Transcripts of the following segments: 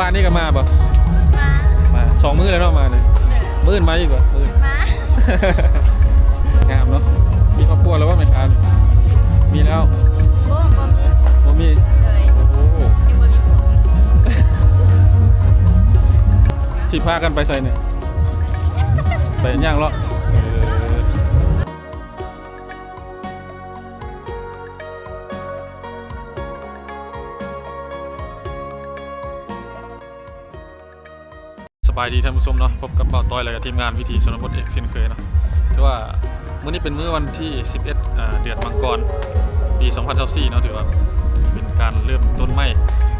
มื้อวานนี่ก็มาบ่มามาสองมื้อแล้วเนาะมาเนี่ยเด้อมื้ออื่นมาอีกบ่มื้ออื่นมางามเนาะมีครอบครัวแล้วว่าไม่ค้าเนี่ยมีแล้วโอ้บ่มีบ่มีเลยโอ้โหยังบ่มีผัวสิพากันไปใส่เนี่ยไปย่างเลาะ สบายดีท่านผู้ชมเนาะพบกับเบาต้อยและกับทีมงานวิธีชนบทเอกเช่นเคยเนาะถือว่ามื้อนี้เป็นมื้อวันที่ 11 เดือนมังกรปี 2024เนาะถือว่าเป็นการเริ่มต้นใหม่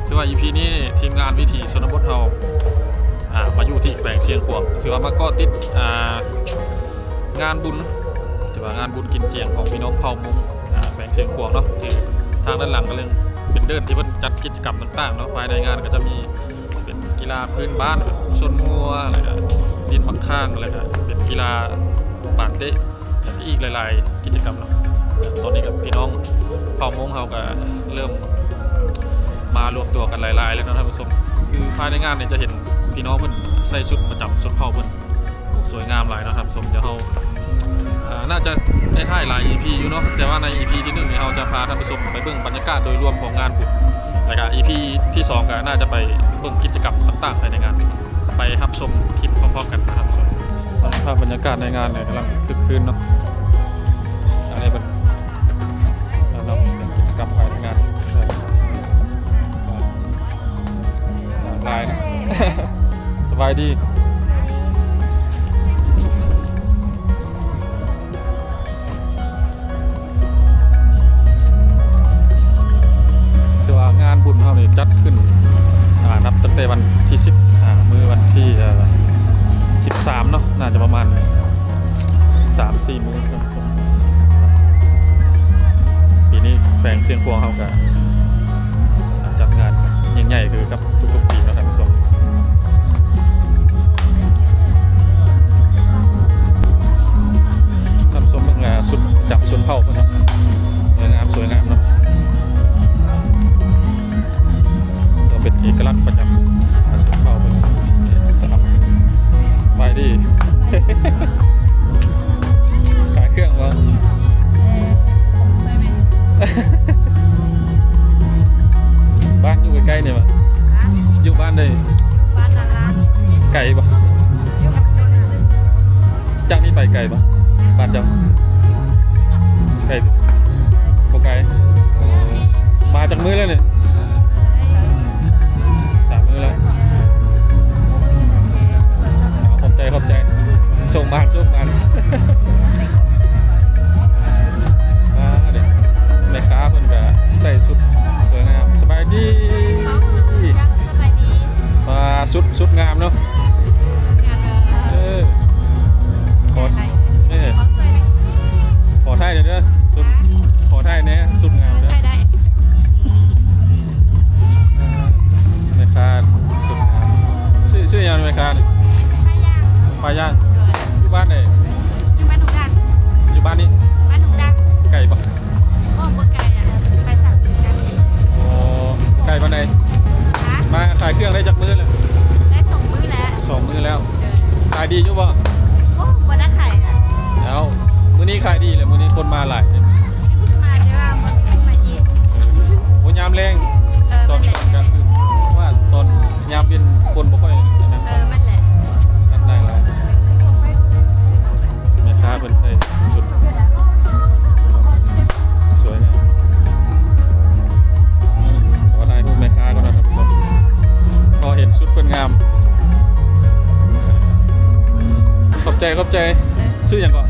ถือว่า EP นี้ทีมงานวิธีชนบทเฮาอ่ามาอยู่ที่แขวงเชียงขวางถือว่ามาก็ติดอ่างานบุญถือว่างานบุญกินเจียงของพี่น้องเผ่ามงอ่าแขวงเชียงขวางเนาะที่ทางด้านหลังก็เลยเป็นเดินที่เพิ่นจัดกิจกรรมต่างๆเนาะภายในงานก็จะมี ฬาพื้นบ้านแบบชนงัวอะไรก็ดินมักข้างอะไรก็เป็นกีฬาบานเตะแล้วก็อีกหลาย ๆ กิจกรรมเนาะตอนนี้กับพี่น้องเผ่ามงเขาก็เริ่มมารวมตัวกันหลาย ๆ แล้วนะท่านผู้ชมคือภายในงานเนี่ยจะเห็นพี่น้องเพิ่นใส่ชุดประจำชนเผ่าเพิ่นสวยงามหลายนะท่านผู้ชมเดี๋ยวเราอ่าน่าจะได้ถ่ายหลาย EP อยู่เนาะแต่ว่าใน EP ที่หนึ่งเนี่ยเราจะพาท่านผู้ชมไปเบิ่งบรรยากาศโดยรวมของงานบุญ แล้วก็ EP ที่สองก็น่าจะไปเบิ่งกิจกรรมต่างๆภายในงาน ไปรับชมคลิปพร้อมๆกันนะครับท่านผู้ชมภาพบรรยากาศในงานเนี่ยกำลังคึกคืนเนาะอันนี้เป็นแล้วเราเป็นกิจกรรมภายในงานลายนะสบายดี แต่วันที่สิบมือวันที่สิบสามเนาะน่าจะประมาณสามสี่มือปีนี้แฝงเชียงควงเขากับจัดงานใหญ่ๆคือกับทุกๆปีนะท่านผู้ชมท่านผู้ชมงานสุดจับชนเผ่าพิ่นเนาะสวยงามสวยงามเนาะ เอกลักษณ์ประจำอาชีพเข้าเป็นเอกสลับไปดิขายเครื่องวะบ้านอยู่ใกล้ๆเนี่ยปะอะอยู่บ้านได้บ้านนาราไกลปะอยู่กับตัวน่ะจากนี้ไปไกลปะบ้านเจ้าไกลบ่ไกลมาจากมือแล้วเนี่ย ขอบใจขอบใจ ส่งมานส่งมานมาเด็กแม่ค้าเพิ่นก็ใส่ชุดสวยงามสบายดียังสบายดีมาชุดชุดงามเนาะ รับใจ ชื่ออย่างก่อน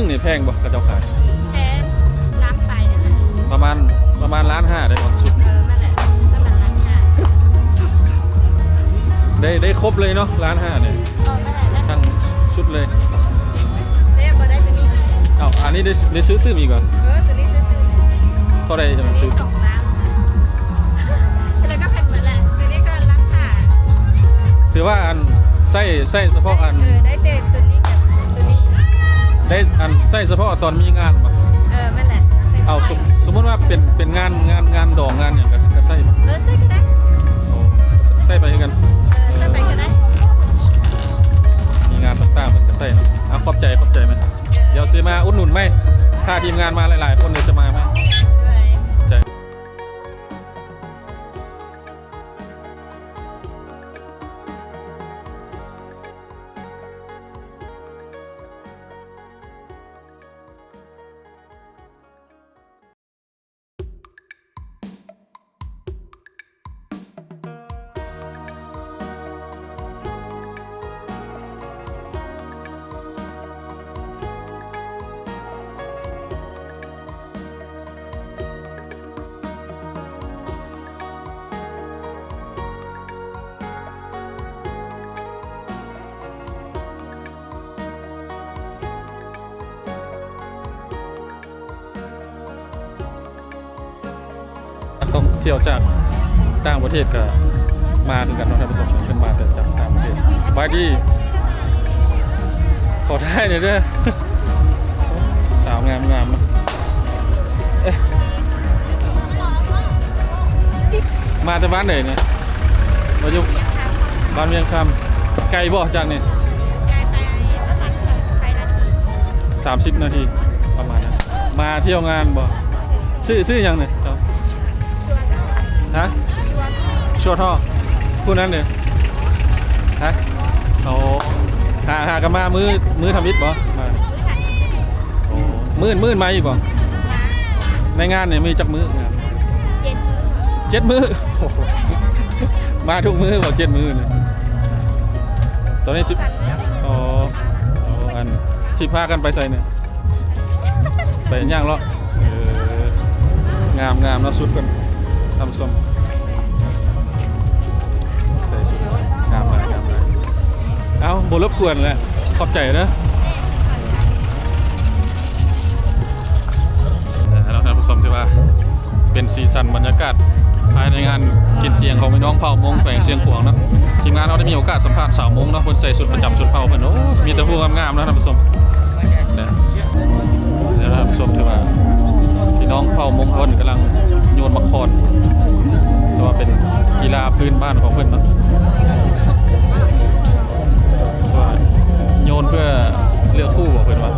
ชุดหนึงนี่แพงบ่กระเจ้าขาย แค่ล้างไปเนี่ยนะประมาณประมาณล้านห้าได้บ่ชุดเออนั่นแหละนั่นแหละล้างค่ะได้ได้ครบเลยเนาะล้านห้าเนี่ยเออนั่นแหละแล้วทั้งชุดเลยเรียกมาได้ตัวนี้เอ้าอันนี้ได้ได้ซื้อตื้มอีกเหรอเออตัวนี้ซื้อๆเท่าไหรจะมาตัวซื้นี้อ สองล้านแล้วก็แผ่นเหมือนแหละตัวนี้ก็ล้างค่ะถือว่าอันใส่ใส่เฉพาะอัน เออได้แต่ตัวนี้กับตัวนี้ ได้อันใส่เฉพาะตอนมีงานบ่เออนั่นแหละเอาสมสมมติว่าเป็นเป็นงานงานงานดองงานอย่างก็ก็ใส่บ่เออใส่ก็ได้โอ้ใส่ไปคือกัน เออใส่ไปก็ได้ มีงานต่างๆมันก็ใส่เนาะเอาขอบใจขอบใจไหมเดี๋ยวซื้อมาอุดหนุนไหมถ้าทีมงานมาหลายๆ คนเดี๋ยวจะมาไหม ที่ยวจากต่างประเทศก็มาถึงกันเนาะท่านผู้ชมเป็นมาแต่จากต่างประเทศสบายดีขอได้หน่อยเด้อสาวงามงามนาะมาแต่บ้านไหนเนี่ยมาอยู่บ้านเวียงคำไกลบ่จากนี่ยสามสิบนาทีประมาณนั้นมาเที่ยวงานบ่ซื้อซื้อยังเนี่ย ฮะชวนชัวร์ท่อผู้นั้นเนี่ยฮะเอาหาหากันมามือมือทำวิทย์บ่มามื้อถัดโอ้มื่นมื่นมาอีกบ่มาในงานเนี่ยมีจักมืองานเย็นมื้อเจ็ดมือโอ้โหมาทุกมือบ่เจ็ดมือเนี่ยตอนนี้สิบสั่งมื้ออ๋ออ๋ออันสิพากันไปใส่เนี่ยไปย่างเลาะเอองามงามแล้วสุดกัน ทำส้มใส่สุดงามมากงามมากเอาบรบกวนแหละขอบใจนะแล้วท่านผู้ชมที่ว่าเป็นสีสันบรรยากาศภายในงานกินเจียงของพี่น้องเผ่ามงแขวงเชียงขวางนะทีมงานเราได้มีโอกาสสัมภาษณ์สาวมงนะคนใส่สุดประจำชุดเผ่าเพิ่นโอ้มีแต่ผู้งามๆนะท่านผู้ชมนะเดี๋ยวท่านผู้ชมที่ว่าพี่น้องเผ่ามงเพิ่นกำลังโยนมักคอน แต่ว่าเป็นกีฬาพื้นบ้านของเพิ่นเนาะว่าโยนเพื่อเลือกคู่บอกเพื่อนว่า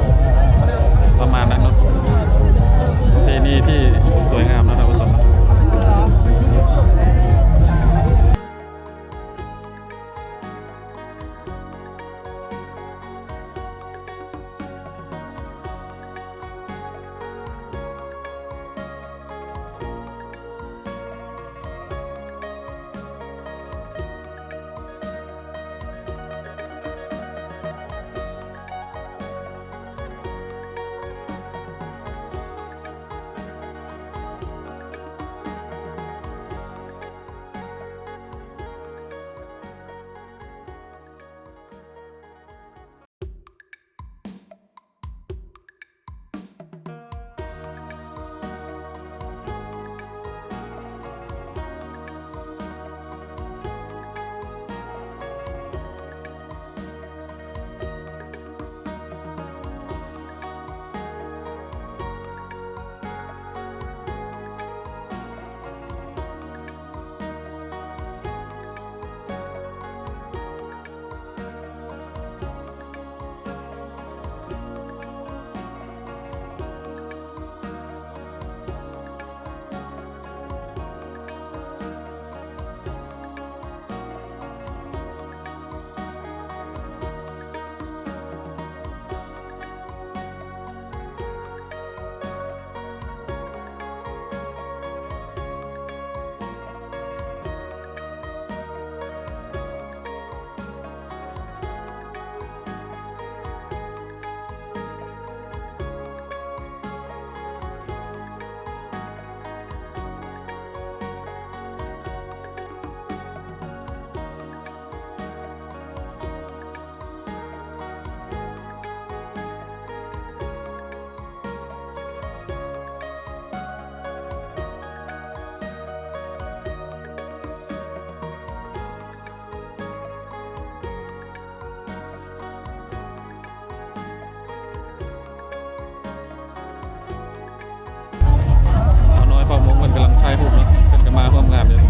กำลังถ่ายรูปเนาะเพิ่นก็มาร่วมงานเลย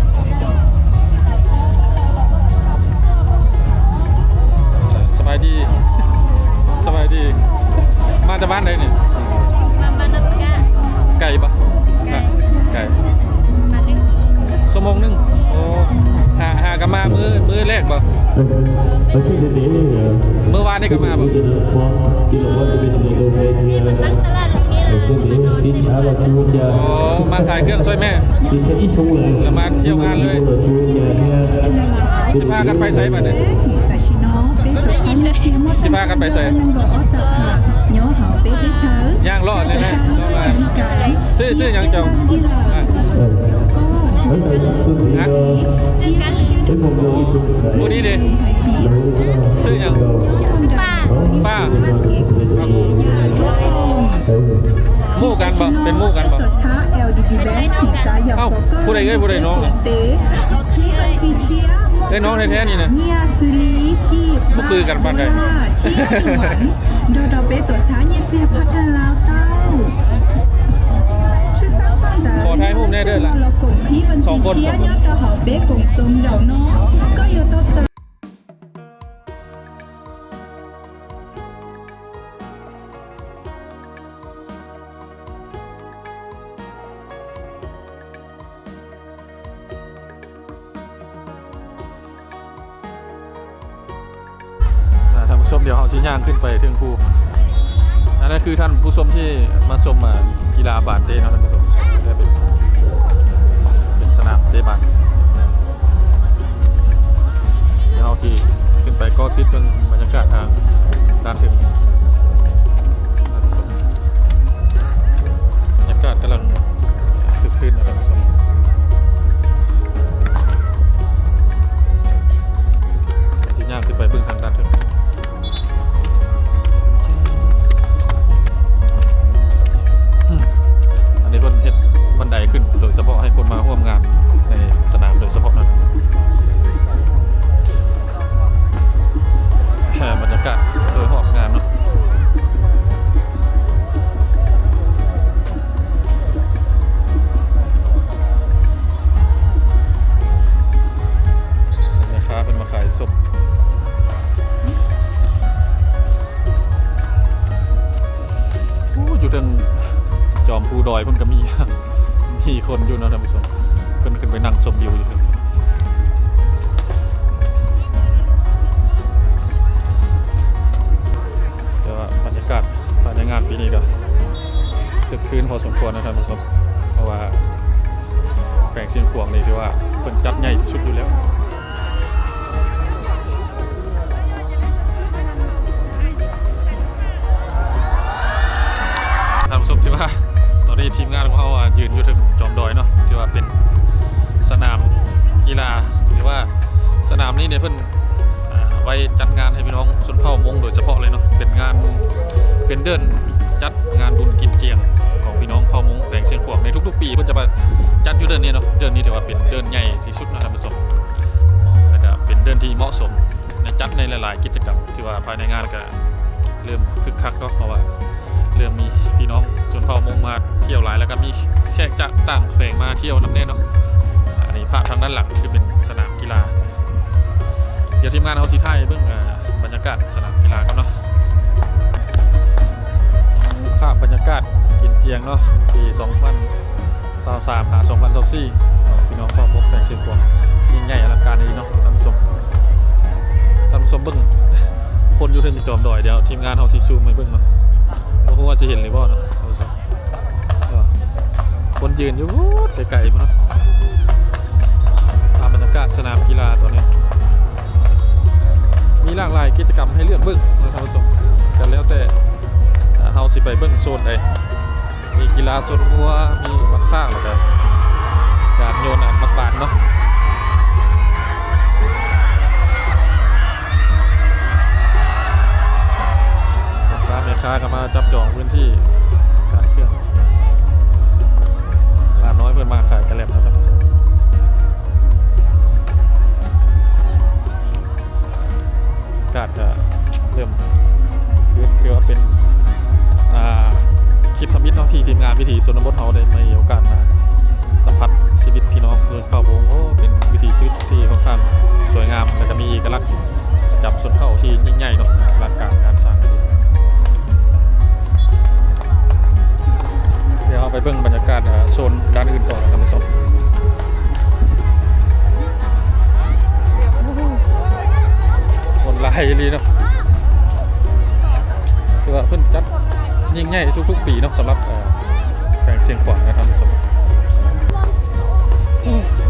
สบายดีสบายดี มาจากบ้านไหนนี่มาบ้านน้ำกะไก่ปะไก่ไก่มาเด็กสุดชั่วโมงหนึงโอ้หาหากะมามือมือแรกปะ Ở trên thực tế này là มือวานนี่ก็มาปะ bây giờ là khoa khi mà khoa bây giờ là đầu về นี่ thì มันตั้งตลาด ตรงนี้ ở เลย trên มันนอน đấy เต็ tin ม trả เล là ย chú nhà โอ้มาขายเครื่องช่วยแม่แล้วมาเที่ยวงานเลย là chú nhà nha สิพากันไปไสบัดเนี่ยมันได้ยิพากันไปไส nhớ họ bé bé thớ ย่างเลาะเลยแม่เลาะซื้อซื้อยังจ้าอะ ở đây là tôi thì Hả? ซึ่งกันหรือ cái một người đi chung โอ้ cái ดีเด้ Sư nhỉ? ป้าหมู่กันบ่เป็นหมู่กันบ่ tờ thá LGBT thị xã dọc Không, ผู้ใดเอ้ยผู้ใดน้องน่ะ tế khi bên kỳ chia ได้น้องแท้ๆนี่นะบ่คือกันปานใดที่หวันโดยเราเปตรวท้าเยี่ยเสียพัฒนาลาวเต้าขอถ่ายรูปแน่เด้อล่ะเรากลุ่มพี่บัญสองคนเชียสองคนยอดเราหอบเบ๊กงซุมเดาเนาะก็อยู่ ชมเดี๋ยวเราชี้ย่างขึ้นไปถึงภูอันนั้นคือท่านผู้ชมที่มาชมอ่ากีฬาบาสเต้นะท่านผู้ชมได้เป็นเป็นสนามเตะบาสเดี๋ยวเราที่ขึ้นไปก็ติดเป็นบรรยากาศทางด้านถึงท่านผู้ชมบรรยากาศกำลังคึกคืนนะท่านผู้ชมชี้ย่างขึ้นไปเบื้องทาง พอสมควรนะท่านผู้ชมเพราะว่าแปลงเชียงขวงนี่ถือว่าเพิ่นจัดใหญ่ที่สุดอยู่แล้วท่านผู้ชมที่ว่าตอนนี้ทีมงานของเขาอะยืนอยู่ถึงจอมดอยเนาะที่ว่าเป็นสนามกีฬาหรือว่าสนามนี้เนี่ยเพิ่นอ่าไว้จัดงานให้พี่น้องชนเผ่ามงโดยเฉพาะเลยเนาะเป็นงานเป็นเดือน เดือนนี้เนาะเดือนนี้ถือว่าเป็นเดือนใหญ่ที่สุดนะท่านผู้ชมแล้วก็เป็นเดือนที่เหมาะสมในจัดในหลาย ๆ กิจกรรมที่ว่าภายในงานก็เริ่มคึกคักเนาะเพราะว่าเริ่มมีพี่น้องชนเผ่ามงมาเที่ยวหลายแล้วก็มีแขกจากต่างแขวงมาเที่ยวน้ำเน่เนาะอันนี้ภาพทางด้านหลังคือเป็นสนามกีฬา เดี๋ยวทีมงานเอาสีไทยเบื้องบรรยากาศสนามกีฬากันเนาะภาพบรรยากาศกินเจียงเนาะปี 2023หา2024พี่น้องพ่อพบแต่งเชียงกวายิ่งใหญ่อลังการดีเนาะท่านผู้ชมท่านผู้ชมเบื้งคนอยู่เทึงจอมดอยเดี๋ยวทีมงานเอาทีซูมให้เบื้งเนาะเพราะว่าจะเห็นหรือว่าเนาะเอาสิก็คนยืนอยู่ไกลๆนเนาะตามบรรยากาศสนามกีฬาตอนนี้มีหลากหลายกิจกรรมให้เลือกเบิ้งนะท่านผู้ชมกันแล้วแต่เฮาสิไปเบิ้งโซนใด มีกีฬาโซนวัว มีมักข้างแล้วก็การโยนอันมักบานเนาะค้าแม่ค้าก็มาจับจองพื้นที่ขายเครื่องร้านน้อยเพิ่นมาขายกระแลบนะครับกาศจะเริ่มคือคือว่าเป็นอ่า ลิปทำมิตรท้องที่ทีมงานวิธีสุนบทเฮาได้มีโอกาสมาสัมผัสชีวิตพี่น้องเดยนเข้าวงโอ้เป็นวิธีชีวิตที่ค่อนข้างสวยงามและก็มีเอกลักษณ์จับส่วนเข่าที่ยิ่งใหญ่เนาะหลักการการสร้างเดี๋ยวเอาไปเบิ่งบรรยากาศโซนด้านอื่นต่อนะครับผู้มคนลายลีเนาะคือว่าเพิ่นจัด ยิ่งใหญ่ทุกๆปีเนาะสำหรับแขวงเชียงขวางนะครับท่าน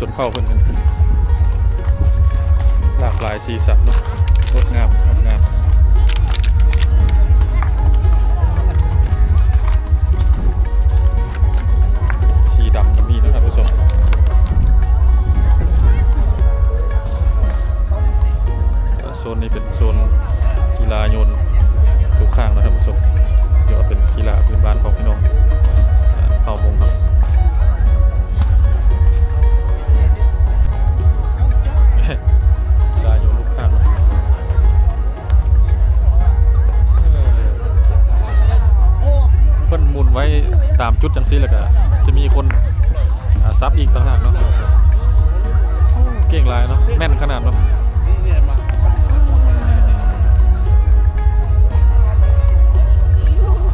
สุดประจำชนเผ่า ซี่แล้วก็จะมีคนซับอีกต่างหากเนาะเก่งลายเนาะแม่นขนาดเนาะ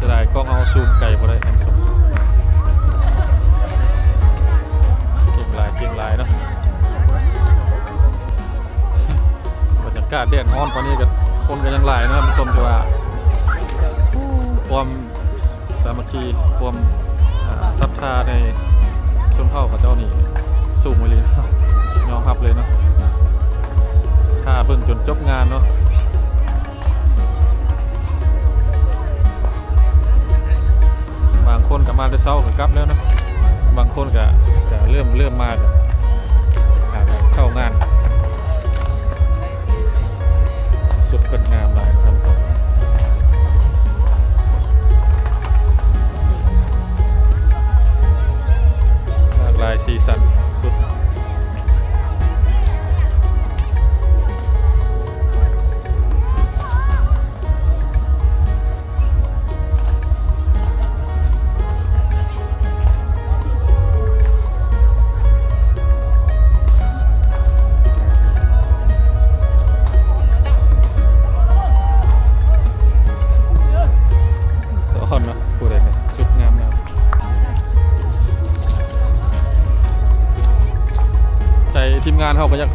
จะได้กล้องเอาซูมไก่พอได้ครับเก่งลายเก่งลายเนาะบรรยากาศแดดร้อนตอนนี้ก็คนก็ยังหลายนะครับผู้ชมที่ว่าความสามัคคีความ ศรัทธาในชนเผ่าของเจ้านี่สูงไปเลยนะยอมรับเลยเนาะถ้าเบิ่งจนจบงานเนาะบางคนก็มาแต่เช้าก็กลับแล้วนะบางคนก็ก็เริ่มเริ่มมาก็หาก็เข้างาน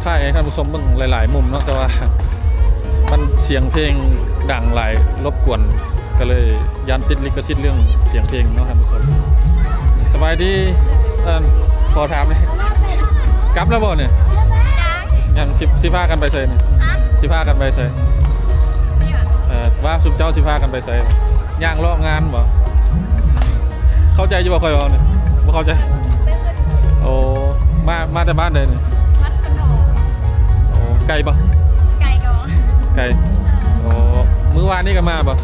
ถ่ายให้ท่านผู้ชมบิ่งหลาย ๆ มุมเนาะแต่ว่ามันเสียงเพลงดังหลายรบกวนก็เลยยันติดลิขสิทธิ์เรื่องเสียงเพลงเนาะท่านผู้ชมสบายดีเอิ่นขอถามเลยกลับแล้วบ่เนี่ยยังสิสิพากันไปใส่เนี่ยสิพากันไปใส่เออว่าสุมเจ้าสิพากันไปใส่ย่างรอบงานบ่เข้าใจอยู่บ่ค่อยเว้าเนี่ยบ่เข้าใจโอ้มามาแต่บ้านเลยนี่วัดขน ไกลบ่ไก่ก่อนไกลโอ้มื้อวานนี่ก็มาบ่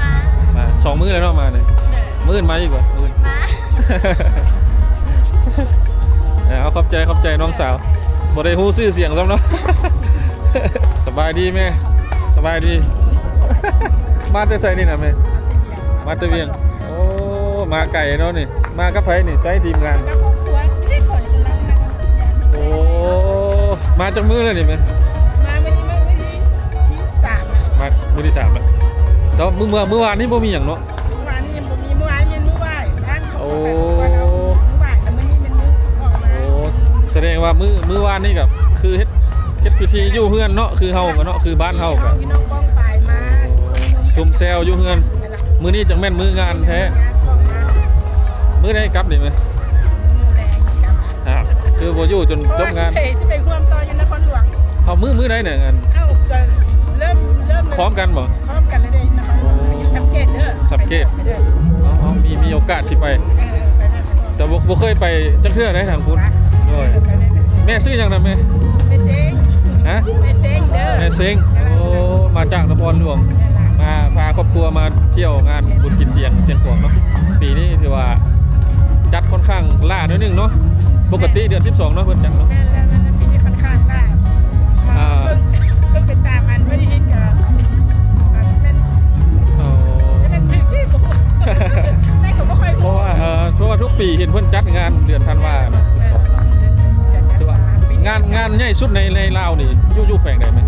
มามาสองมื้อแล้วเนาะมาเนี่ยเดินมื้ออื่นมาอีกบ่มื้ออื่นมาเออเอาขอบใจขอบใจน้องสาวบ่ได้ฮู้ชื่อเสียงซ้ำเนาะสบายดีแม่สบายดี มาแต่ไสนี่น่ะแม่มาแต่เวียงโอ้มาไก่เนาะนี่ มากับไผนี่ใช้ทีมงานโอ้มาจากมือเลยนี่ไหม มอะมามือที่สามแล้วแล้วมือเมื่อเมื่อวานนี้บ่มีอย่างเนาะ เมื่อวานนี้ยังบ่มีเมื่อวานเป็นมื้อบ่ายบ้านเขาโอ้ขายของวันเอามื้อบ่ายแต่มื้อนี้เป็นมื้อออกมาโอ้แสดงว่ามือมือวานนี่กับคือเฮ็ดเฮ็ดพิธีอยู่เฮือนเนาะคือเฮากันเนาะคือบ้านเฮากันพี่น้องป้องปลายมาซุมแซวอยู่เฮือนนั่นล่ะมือนี้จังแม่นมืองานแท้ งานของงานมื้อได้กลับนี่ไหมมือแรงกับอ่าคือบ่อยู่จนเพราะจบว่าสิงานเพสิไปร่วมต่ออยู่นครหลวงเอามื้อมื้อได้เนี่ยงานเอ้าก็เริ่มเริ่มเลยพร้อมกันบ่พร้อมกันเลยเด้นครหลวงอยู่สัมเกตเด้อสัมเกตไปเด้อเอาเอามีมีโอกาสสิไปเออไปเด้อไปเด้อแต่บ่บ่เคยไปจักเทื่อได้ทางคุณโดยไปเด้อแม่ซื้อหยังนะแม่ไปเซ็งฮะไปเซ็งเด้อแม่เซ็งโอ้มาจากนครหลวงมาพาครอบครัวมาเที่ยวงานบุญกินเจียงเชียงขวางเนาะปีนี้ถือว่าจัดค่อนข้างล่าหนิดนึงเนาะปกติเดือน 12เนาะเพิ่นจังเนาะแม่นแล้วแม่นแล้วปีนี้ค่อนข้างล่าอ่าเพิ่งเพิ่งไปตามมันไม่ได้ฮิตกับ ผมแม่ก็ไม่ค่อยเพราะว่าเอ่อเพราะว่าทุกปีเห็นเพิ่นจัดงานเดือนธันวานะ12ถือว่างานงานใหญ่สุดในในลาวนี่อยู่อยู่แขวงใดไหม